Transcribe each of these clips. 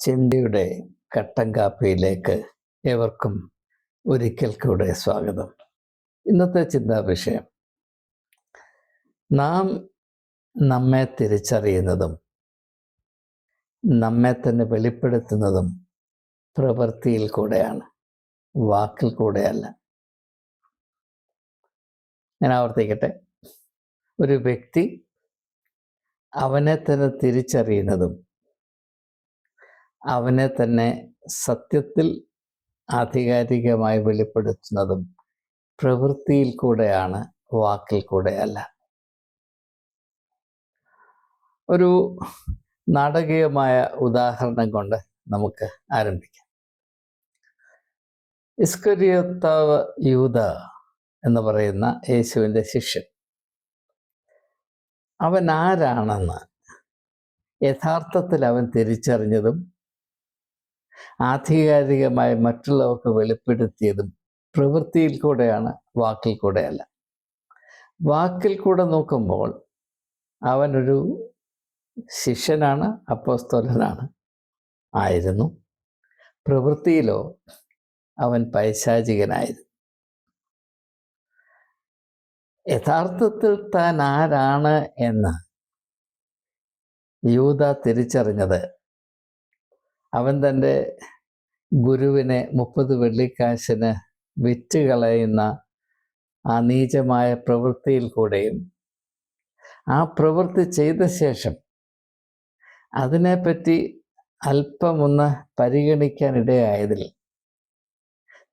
ചിന്തയുടെ കട്ടൻ കാപ്പിയിലേക്ക് ഏവർക്കും ഒരിക്കൽ കൂടെ സ്വാഗതം. ഇന്നത്തെ ചിന്താ വിഷയം. നാം നമ്മെ തിരിച്ചറിയുന്നതും നമ്മെ തന്നെ വെളിപ്പെടുത്തുന്നതും പ്രവൃത്തിയിൽ കൂടെയാണ് വാക്കിൽ കൂടെയല്ല. ഞാൻ ആവർത്തിക്കട്ടെ. ഒരു വ്യക്തി അവനെ തന്നെ തിരിച്ചറിയുന്നതും അവനെ തന്നെ സത്യത്തിൽ ആധികാരികമായി വെളിപ്പെടുത്തുന്നതും പ്രവൃത്തിയിൽ കൂടെയാണ് വാക്കിൽ കൂടെയല്ല ഒരു നാടകീയമായ ഉദാഹരണം കൊണ്ട് നമുക്ക് ആരംഭിക്കാം. ഇസ്കരിയത്താവ് യൂത എന്ന് പറയുന്ന യേശുവിന്റെ ശിഷ്യൻ. അവൻ ആരാണെന്ന് യഥാർത്ഥത്തിൽ അവൻ തിരിച്ചറിഞ്ഞതും ആധികാരികമായി മറ്റുള്ളവർക്ക് വെളിപ്പെടുത്തിയതും പ്രവൃത്തിയിൽ കൂടെയാണ് വാക്കിൽ കൂടെയല്ല. വാക്കിൽ കൂടെ നോക്കുമ്പോൾ അവനൊരു ശിഷ്യനാണ് അപ്പോസ്തോലനാണ് ആയിരുന്നു. പ്രവൃത്തിയിലോ അവൻ പൈശാചികനായിരുന്നു. യഥാർത്ഥത്തിൽ താൻ ആരാണ് എന്ന് യൂത തിരിച്ചറിഞ്ഞത് അവൻ തന്റെ ഗുരുവിനെ മുപ്പത് വെള്ളിക്കാശിന് വിറ്റ് കളയുന്ന ആ നീചമായ പ്രവൃത്തിയിൽ കൂടെയും ആ പ്രവൃത്തി ചെയ്ത ശേഷം അതിനെപ്പറ്റി അല്പമൊന്ന് പരിഗണിക്കാനിടയായതിൽ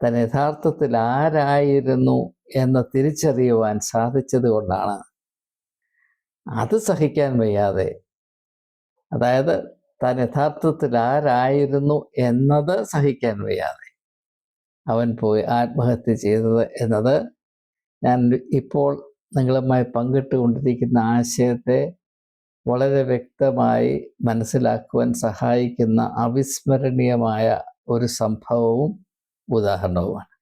താൻ യഥാർത്ഥത്തിൽ ആരായിരുന്നു എന്ന് തിരിച്ചറിയുവാൻ സാധിച്ചത് കൊണ്ടാണ്. അത് സഹിക്കാൻ വയ്യാതെ അതായത് താൻ യഥാർത്ഥത്തിൽ ആരായിരുന്നു എന്നത് സഹിക്കാൻ വയ്യാതെ. അവൻ പോയി ആത്മഹത്യ ചെയ്തത് എന്നത് ഞാൻ ഇപ്പോൾ നിങ്ങളുമായി പങ്കിട്ടുകൊണ്ടിരിക്കുന്ന ആശയത്തെ വളരെ വ്യക്തമായി മനസ്സിലാക്കുവാൻ സഹായിക്കുന്ന അവിസ്മരണീയമായ ഒരു സംഭവവും ഉദാഹരണവുമാണ്.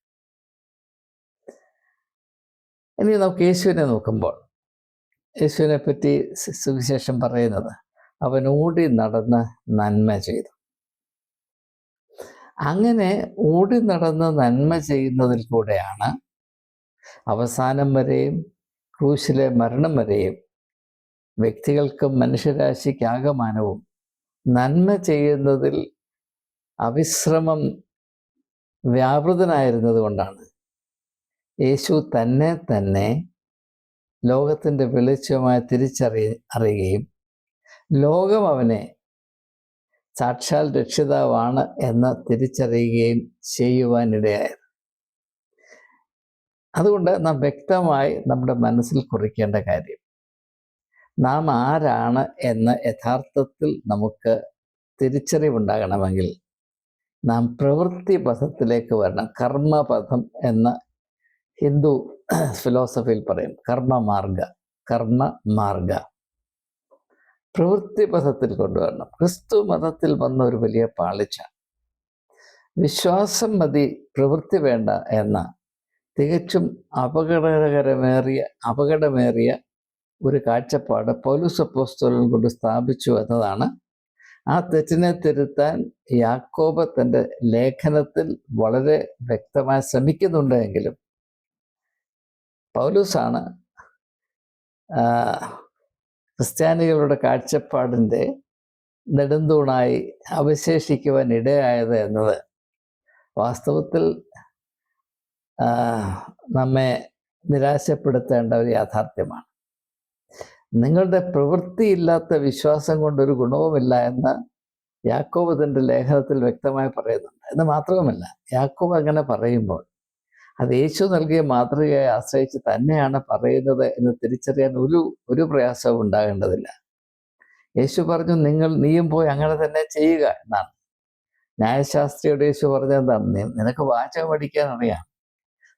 ഇനി നമുക്ക് യേശുവിനെ നോക്കുമ്പോൾ. യേശുവിനെ പറ്റി സുവിശേഷം പറയുന്നത് അവൻ ഓടി നടന്ന് നന്മ ചെയ്തു. അങ്ങനെ ഓടി നടന്ന് നന്മ ചെയ്യുന്നതിൽ കൂടെയാണ് അവസാനം വരെയും ക്രൂശിലെ മരണം വരെയും വ്യക്തികൾക്കും മനുഷ്യരാശിക്ക് ആകമാനവും നന്മ ചെയ്യുന്നതിൽ അവിശ്രമം വ്യാപൃതനായിരുന്നത് കൊണ്ടാണ്. യേശു തന്നെ തന്നെ ലോകത്തിന്റെ വെളിച്ചമായി തിരിച്ചറിയ അറിയുകയും ലോകം അവനെ സാക്ഷാൽ രക്ഷിതാവാണ് എന്ന് തിരിച്ചറിയുകയും ചെയ്യുവാനിടയായത്. അതുകൊണ്ട് നാം വ്യക്തമായി നമ്മുടെ മനസ്സിൽ കുറിക്കേണ്ട കാര്യം നാം ആരാണ് എന്ന് യഥാർത്ഥത്തിൽ നമുക്ക് തിരിച്ചറിവുണ്ടാകണമെങ്കിൽ നാം പ്രവൃത്തി പഥത്തിലേക്ക് വരണം. കർമ്മപഥം എന്ന ഹിന്ദു ഫിലോസഫിയിൽ പറയും. കർമ്മമാർഗ കർമ്മമാർഗ. പ്രവൃത്തി പഥത്തിൽ കൊണ്ടുവരണം. ക്രിസ്തു മതത്തിൽ വന്ന ഒരു വലിയ പാളിച്ച. വിശ്വാസം മതി പ്രവൃത്തി വേണ്ട എന്ന തികച്ചും അപകടകരമേറിയ അപകടമേറിയ ഒരു കാഴ്ചപ്പാട് പൗലുസ് അപ്പോസ്തോലൻ കൊണ്ട് സ്ഥാപിച്ചു എന്നതാണ്. ആ തെറ്റിനെ തിരുത്താൻ യാക്കോബ തന്റെ ലേഖനത്തിൽ വളരെ വ്യക്തമായി ശ്രമിക്കുന്നുണ്ടെങ്കിലും പൗലൂസാണ് ക്രിസ്ത്യാനികളുടെ കാഴ്ചപ്പാടിന്റെ നെടുന്തൂണായി അവശേഷിക്കുവാൻ ഇടയായത് എന്നത്. വാസ്തവത്തിൽ നമ്മെ നിരാശപ്പെടുത്തേണ്ട ഒരു യാഥാർത്ഥ്യമാണ്. നിങ്ങളുടെ പ്രവൃത്തിയില്ലാത്ത വിശ്വാസം കൊണ്ടൊരു ഗുണവുമില്ല എന്ന് യാക്കോബ് തന്റെ ലേഖനത്തിൽ വ്യക്തമായി പറയുന്നുണ്ട്. എന്ന് മാത്രവുമല്ല യാക്കോബ് അങ്ങനെ പറയുമ്പോൾ അത് യേശു നൽകിയ മാതൃകയെ ആശ്രയിച്ച് തന്നെയാണ് പറയുന്നത് എന്ന് തിരിച്ചറിയാൻ ഒരു ഒരു പ്രയാസവും ഉണ്ടാകേണ്ടതില്ല. യേശു പറഞ്ഞു നിങ്ങൾ നീയും പോയി അങ്ങനെ തന്നെ ചെയ്യുക എന്നാണ്. ന്യായശാസ്ത്രിയോട് യേശു പറഞ്ഞത് എന്താണ്? നിനക്ക് വാചകം പഠിക്കാൻ അറിയാം.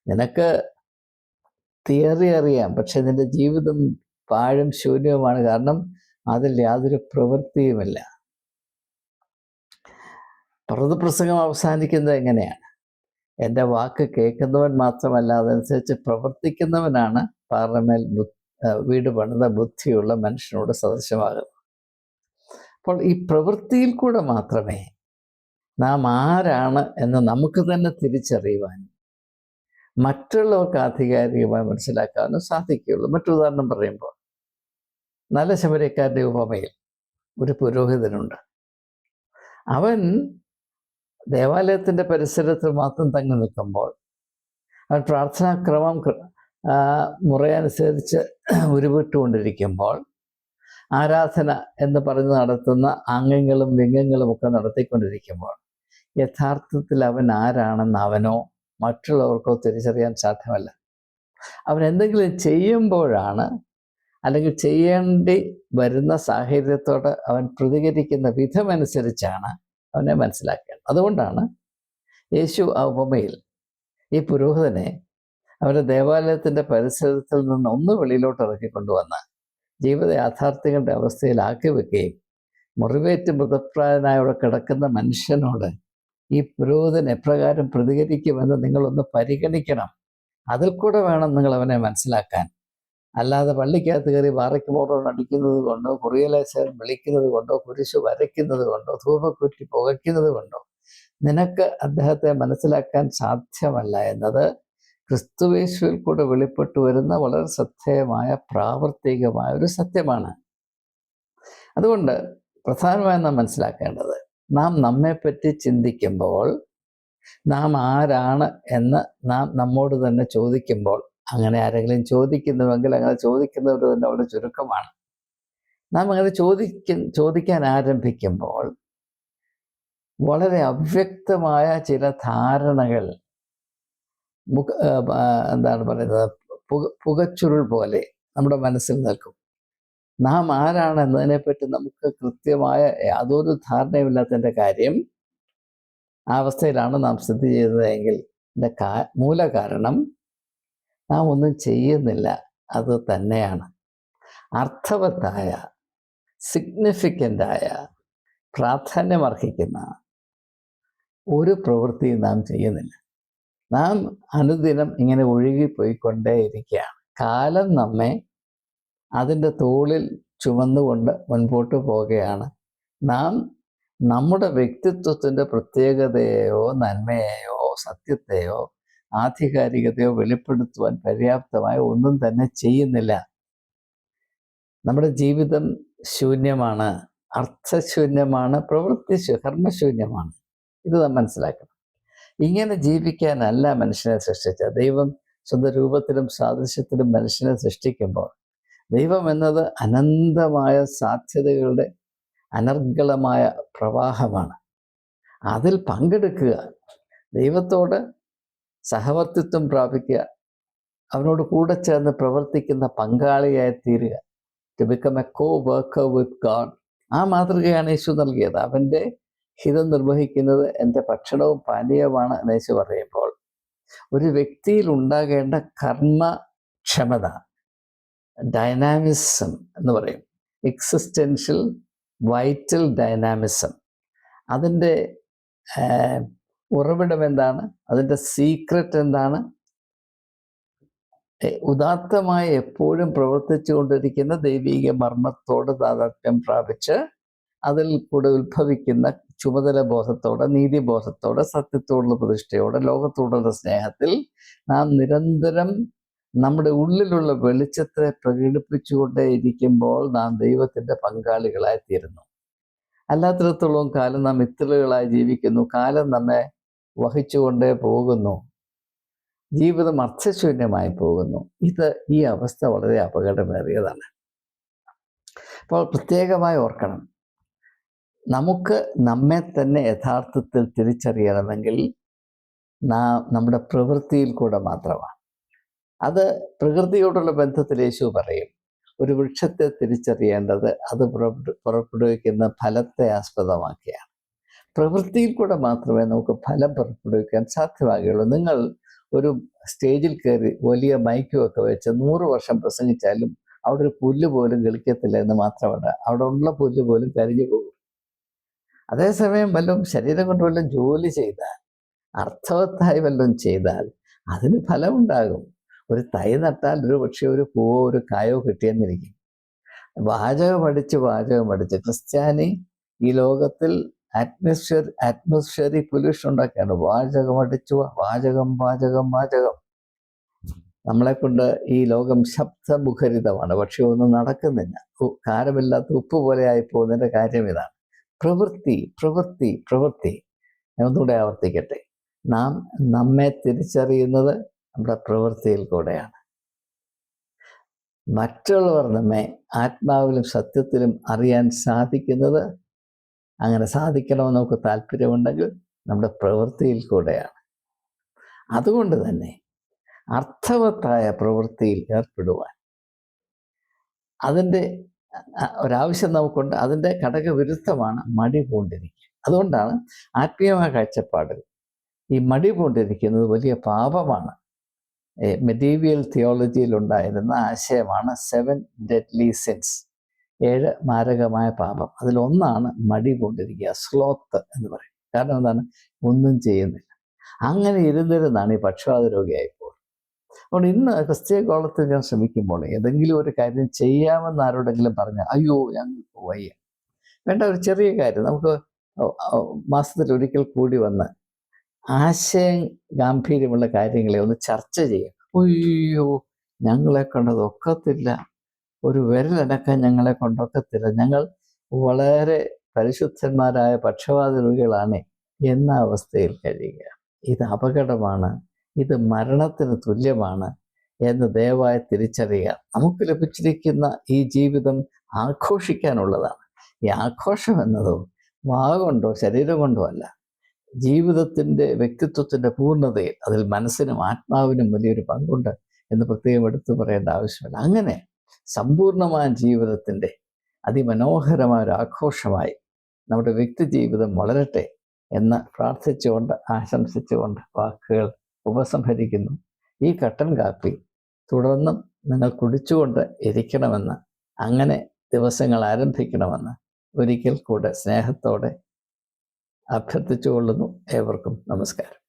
നിനക്ക് തിയറി അറിയാം. പക്ഷെ നിന്റെ ജീവിതം പാഴും ശൂന്യവുമാണ്. കാരണം അതിൽ യാതൊരു പ്രവൃത്തിയുമില്ല. പ്രസംഗം അവസാനിക്കുന്നത് എങ്ങനെയാണ്? എന്റെ വാക്ക് കേൾക്കുന്നവൻ മാത്രമല്ല അതനുസരിച്ച് പ്രവർത്തിക്കുന്നവനാണ് പാറമേൽ വീട് പണിത ബുദ്ധിയുള്ള മനുഷ്യനോട് സദൃശമാകുന്നത്. അപ്പോൾ ഈ പ്രവൃത്തിയിൽ കൂടെ മാത്രമേ നാം ആരാണ് എന്ന് നമുക്ക് തന്നെ തിരിച്ചറിയുവാനും മറ്റുള്ളവർക്ക് ആധികാരികമായി മനസ്സിലാക്കാനും സാധിക്കുകയുള്ളൂ. മറ്റുദാഹരണം പറയുമ്പോൾ നല്ല ശബരിക്കാരന്റെ ഉപമയിൽ ഒരു പുരോഹിതനുണ്ട്. അവൻ ദേവാലയത്തിന്റെ പരിസരത്ത് മാത്രം തങ്ങി നിൽക്കുമ്പോൾ അവൻ പ്രാർത്ഥനാക്രമം മുറയനുസരിച്ച് ഉരുവിട്ടുകൊണ്ടിരിക്കുമ്പോൾ ആരാധന എന്ന് പറഞ്ഞ് നടത്തുന്ന അംഗങ്ങളും വിംഗങ്ങളും ഒക്കെ നടത്തിക്കൊണ്ടിരിക്കുമ്പോൾ യഥാർത്ഥത്തിൽ അവൻ ആരാണെന്ന് അവനോ മറ്റുള്ളവർക്കോ തിരിച്ചറിയാൻ സാധ്യമല്ല. അവൻ എന്തെങ്കിലും ചെയ്യുമ്പോഴാണ് അല്ലെങ്കിൽ ചെയ്യേണ്ടി വരുന്ന സാഹചര്യത്തോട് അവൻ പ്രതികരിക്കുന്ന വിധമനുസരിച്ചാണ് അവനെ മനസ്സിലാക്കേണ്ടത്. അതുകൊണ്ടാണ് യേശു ആ ഉപമയിൽ ഈ പുരോഹിതനെ അവരുടെ ദേവാലയത്തിന്റെ പരിസരത്തിൽ നിന്ന് ഒന്ന് വെളിയിലോട്ട് ഇറക്കിക്കൊണ്ടുവന്ന് ജീവിത യാഥാർത്ഥ്യങ്ങളുടെ അവസ്ഥയിലാക്കി വെക്കുകയും മുറിവേറ്റ് മൃതപ്രായനായ കിടക്കുന്ന മനുഷ്യനോട് ഈ പുരോഹിതൻ എപ്രകാരം പ്രതികരിക്കുമെന്ന് നിങ്ങളൊന്ന് പരിഗണിക്കണം. അതിൽ കൂടെ വേണം നിങ്ങൾ അവനെ മനസ്സിലാക്കാൻ. അല്ലാതെ പള്ളിക്കകത്ത് കയറി വാറയ്ക്ക് മോറോൺ അടിക്കുന്നത് കൊണ്ടോ കുറിയലേശം വിളിക്കുന്നത് കൊണ്ടോ കുരിശ് വരയ്ക്കുന്നത് കൊണ്ടോ ധൂപക്കുറ്റി പുകയ്ക്കുന്നത് കൊണ്ടോ നിനക്ക് അദ്ദേഹത്തെ മനസ്സിലാക്കാൻ സാധ്യമല്ല എന്നത് ക്രിസ്തുവേശുവിൽ കൂടെ വെളിപ്പെട്ടു വരുന്ന വളരെ ശ്രദ്ധേയമായ പ്രാവർത്തികമായ ഒരു സത്യമാണ്. അതുകൊണ്ട് പ്രധാനമായും നാം മനസ്സിലാക്കേണ്ടത് നാം നമ്മെപ്പറ്റി ചിന്തിക്കുമ്പോൾ നാം ആരാണ് എന്ന് നാം നമ്മോട് തന്നെ ചോദിക്കുമ്പോൾ അങ്ങനെ ആരെങ്കിലും ചോദിക്കുന്നുവെങ്കിൽ അങ്ങനെ ചോദിക്കുന്നവർ തന്നെ വളരെ ചുരുക്കമാണ്. നാം അങ്ങനെ ചോദിക്ക ചോദിക്കാൻ ആരംഭിക്കുമ്പോൾ വളരെ അവ്യക്തമായ ചില ധാരണകൾ. മുഖ എന്താണ് പറയുന്നത്? പുക പുകച്ചുരുൾ പോലെ നമ്മുടെ മനസ്സിൽ നിൽക്കും. നാം ആരാണ് എന്നതിനെപ്പറ്റി നമുക്ക് കൃത്യമായ യാതൊരു ധാരണയുമില്ലാത്തതിന്റെ കാര്യം ആ അവസ്ഥയിലാണ് നാം സ്ഥിതി ചെയ്യുന്നതെങ്കിൽ ഇതിന്റെ കാ മൂല കാരണം നാം ഒന്നും ചെയ്യുന്നില്ല. അത് തന്നെയാണ്. അർത്ഥവത്തായ സിഗ്നിഫിക്കന്റായ പ്രാധാന്യമർഹിക്കുന്ന ഒരു പ്രവൃത്തിയും നാം ചെയ്യുന്നില്ല. നാം അനുദിനം ഇങ്ങനെ ഒഴുകിപ്പോയിക്കൊണ്ടേയിരിക്കുകയാണ്. കാലം നമ്മെ അതിന്റെ തോളിൽ ചുമന്നുകൊണ്ട് മുൻപോട്ട് പോവുകയാണ്. നാം നമ്മുടെ വ്യക്തിത്വത്തിന്റെ പ്രത്യേകതയെയോ നന്മയെയോ സത്യത്തെയോ ആധികാരികതയോ വെളിപ്പെടുത്തുവാൻ പര്യാപ്തമായ ഒന്നും തന്നെ ചെയ്യുന്നില്ല. നമ്മുടെ ജീവിതം ശൂന്യമാണ്. അർത്ഥശൂന്യമാണ്. പ്രവൃത്തി കർമ്മശൂന്യമാണ് ഇത് മനസ്സിലാക്കണം. ഇങ്ങനെ ജീവിക്കാനല്ല മനുഷ്യനെ സൃഷ്ടിച്ച ദൈവം സ്വന്തം രൂപത്തിലും സാദൃശ്യത്തിലും മനുഷ്യനെ സൃഷ്ടിക്കുമ്പോൾ ദൈവം എന്നത് അനന്തമായ സാധ്യതകളുടെ അനർഗളമായ പ്രവാഹമാണ്. അതിൽ പങ്കെടുക്കുക. ദൈവത്തോട് സഹവർത്തിത്വം പ്രാപിക്കുക. അവനോട് കൂടെ ചേർന്ന് പ്രവർത്തിക്കുന്ന പങ്കാളിയായി തീരുക. To become a co worker with God ആ മാതൃകയാണ് യേശു നൽകിയത്. അവന്റെ ഹിതം നിർവഹിക്കുന്നത് എന്റെ ഭക്ഷണവും പാനീയവുമാണ് എന്ന് പറയുമ്പോൾ ഒരു വ്യക്തിയിൽ ഉണ്ടാകേണ്ട കർമ്മക്ഷമത ഡൈനാമിസം എന്ന് പറയും. എക്സിസ്റ്റൻഷ്യൽ വൈറ്റൽ ഡൈനാമിസം അതിന്റെ ഉറവിടം എന്താണ്? അതിന്റെ സീക്രറ്റ് എന്താണ്? ഉദാത്തമായി എപ്പോഴും പ്രവർത്തിച്ചു കൊണ്ടിരിക്കുന്ന ദൈവീക മർമ്മത്തോട് താതാത്മ്യം പ്രാപിച്ച് അതിൽ കൂടെ ഉത്ഭവിക്കുന്ന ചുമതല ബോധത്തോടെ നീതിബോധത്തോടെ സത്യത്തോടുള്ള പ്രതിഷ്ഠയോടെ ലോകത്തോടുള്ള സ്നേഹത്തിൽ നാം നിരന്തരം നമ്മുടെ ഉള്ളിലുള്ള വെളിച്ചത്തെ പ്രകടിപ്പിച്ചുകൊണ്ടേ ഇരിക്കുമ്പോൾ നാം ദൈവത്തിന്റെ പങ്കാളികളായി തീരുന്നു അല്ലാത്തിടത്തോളം കാലം നാം ഇത്തലുകളായി ജീവിക്കുന്നു. കാലം നമ്മെ വഹിച്ചുകൊണ്ടേ പോകുന്നു. ജീവിതം അർത്ഥശൂന്യമായി പോകുന്നു. ഇത് ഈ അവസ്ഥ വളരെ അപകടമേറിയതാണ്. അപ്പോൾ പ്രത്യേകമായി ഓർക്കണം. നമുക്ക് നമ്മെ തന്നെ യഥാർത്ഥത്തിൽ തിരിച്ചറിയണമെങ്കിൽ നമ്മുടെ പ്രവൃത്തിയിൽ കൂടെ മാത്രമാണ്. അത് പ്രകൃതിയോടുള്ള ബന്ധത്തിൽ യേശു പറയും ഒരു വൃക്ഷത്തെ തിരിച്ചറിയേണ്ടത് അത് പുറപ്പെടു പുറപ്പെടുവിക്കുന്ന ഫലത്തെ ആസ്പദമാക്കിയാണ്. പ്രവൃത്തിയിൽ കൂടെ മാത്രമേ നമുക്ക് ഫലം പുറപ്പെടുവിക്കാൻ സാധ്യമാകുകയുള്ളൂ. നിങ്ങൾ ഒരു സ്റ്റേജിൽ കയറി വലിയ മൈക്കും ഒക്കെ വെച്ച് നൂറ് വർഷം പ്രസംഗിച്ചാലും അവിടെ ഒരു പുല്ല് പോലും കളിക്കത്തില്ല എന്ന് മാത്രമല്ല അവിടെ ഉള്ള പുല്ല് പോലും കരിഞ്ഞു പോകും. അതേസമയം വല്ലതും ശരീരം കൊണ്ട് വല്ലതും ജോലി ചെയ്താൽ അർത്ഥവത്തായി വല്ലതും ചെയ്താൽ അതിന് ഫലമുണ്ടാകും. ഒരു തൈ നട്ടാൽ ഒരു പക്ഷേ ഒരു പൂവോ ഒരു കായോ കിട്ടിയെന്നിരിക്കും. വാചകം അടിച്ച് വാചകം അടിച്ച് ക്രിസ്ത്യാനി ഈ ലോകത്തിൽ അറ്റ്മോസ്ഫിയർ അറ്റ്മോസ്ഫിയറിക് പൊല്യൂഷൻ ഉണ്ടാക്കുകയാണ് വാചകം അടിച്ചു വാചകം വാചകം വാചകം. നമ്മളെ കൊണ്ട് ഈ ലോകം ശബ്ദമുഖരിതമാണ്. പക്ഷെ ഒന്നും നടക്കുന്നില്ല. കാരമില്ലാത്ത ഉപ്പ് പോലെ ആയി പോകുന്നതിന്റെ കാര്യം ഇതാണ്. പ്രവൃത്തി പ്രവൃത്തി പ്രവൃത്തി. ഒന്നുകൂടെ ആവർത്തിക്കട്ടെ. നാം നമ്മെ തിരിച്ചറിയുന്നത് നമ്മുടെ പ്രവൃത്തിയിൽ കൂടെയാണ്. മറ്റുള്ളവർ നമ്മെ ആത്മാവിലും സത്യത്തിലും അറിയാൻ സാധിക്കുന്നത് അങ്ങനെ സാധിക്കണമെന്ന് നമുക്ക് താല്പര്യമുണ്ടെങ്കിൽ നമ്മുടെ പ്രവൃത്തിയിൽ കൂടെയാണ്. അതുകൊണ്ട് തന്നെ അർത്ഥവത്തായ പ്രവൃത്തിയിൽ ഏർപ്പെടുവാൻ അതിന്റെ ഒരാവശ്യം നമുക്കുണ്ട്. അതിന്റെ ഘടകവിരുദ്ധമാണ് മടി പൂണ്ടിരിക്കുക അതുകൊണ്ടാണ് ആത്മീയമായ കാഴ്ചപ്പാടിൽ ഈ മടി പൂണ്ടിരിക്കുന്നത് വലിയ പാപമാണ്. മെഡീവിയൽ തിയോളജിയിൽ ഉണ്ടായിരുന്ന ആശയമാണ് സെവൻ ഡെഡ്ലി സെൻസ് ഏഴ് മാരകമായ പാപം. അതിലൊന്നാണ് മടി പൂണ്ടിരിക്കുക സ്ലോത്ത് എന്ന് പറയും കാരണം എന്താണ്? ഒന്നും ചെയ്യുന്നില്ല. അങ്ങനെ ഇരുന്നിരുന്നാണ് ഈ പക്ഷപാത രോഗിയായി അതുകൊണ്ട് ഇന്ന് ക്രിസ്തീയ കോളത്തിൽ ഞാൻ ശ്രമിക്കുമ്പോൾ ഏതെങ്കിലും ഒരു കാര്യം ചെയ്യാമെന്ന് ആരോടെങ്കിലും പറഞ്ഞാൽ അയ്യോ ഞങ്ങൾക്ക് വയ്യ വേണ്ട ഒരു ചെറിയ കാര്യം. നമുക്ക് മാസത്തിൽ ഒരിക്കൽ കൂടി വന്ന് ആശയം ഗാംഭീര്യമുള്ള കാര്യങ്ങളെ ഒന്ന് ചർച്ച ചെയ്യാം. അയ്യോ ഞങ്ങളെ കൊണ്ടത് ഒക്കത്തില്ല. ഒരു വിരലനക്കാൻ ഞങ്ങളെ കൊണ്ടൊക്കത്തില്ല ഞങ്ങൾ വളരെ പരിശുദ്ധന്മാരായ പക്ഷപാത രോഗികളാണ് എന്ന അവസ്ഥയിൽ കഴിയുക. ഇത് അപകടമാണ്. ഇത് മരണത്തിന് തുല്യമാണ് എന്ന് ദയവായി തിരിച്ചറിയുക. നമുക്ക് ലഭിച്ചിരിക്കുന്ന ഈ ജീവിതം ആഘോഷിക്കാനുള്ളതാണ്. ഈ ആഘോഷം എന്നതോ വാ കൊണ്ടോ ശരീരം കൊണ്ടോ അല്ല. ജീവിതത്തിന്റെ വ്യക്തിത്വത്തിന്റെ പൂർണതയിൽ അതിൽ മനസ്സിനും ആത്മാവിനും വലിയൊരു പങ്കുണ്ട് എന്ന് പ്രത്യേകം എടുത്തു പറയേണ്ട ആവശ്യമില്ല. അങ്ങനെ സമ്പൂർണമായ ജീവിതത്തിന്റെ അതിമനോഹരമായ ഒരു ആഘോഷമായി നമ്മുടെ വ്യക്തി ജീവിതം വളരട്ടെ എന്ന് പ്രാർത്ഥിച്ചുകൊണ്ട് ആശംസിച്ചുകൊണ്ട് വാക്കുകൾ ഉപസംഹരിക്കുന്നു. ഈ കട്ടൻ കാപ്പി തുടർന്നും നിങ്ങൾ കുടിച്ചുകൊണ്ട് ഇരിക്കണമെന്ന് അങ്ങനെ ദിവസങ്ങൾ ആരംഭിക്കണമെന്ന് ഒരിക്കൽ കൂടെ സ്നേഹത്തോടെ അഭ്യർത്ഥിച്ചുകൊള്ളുന്നു. ഏവർക്കും നമസ്കാരം.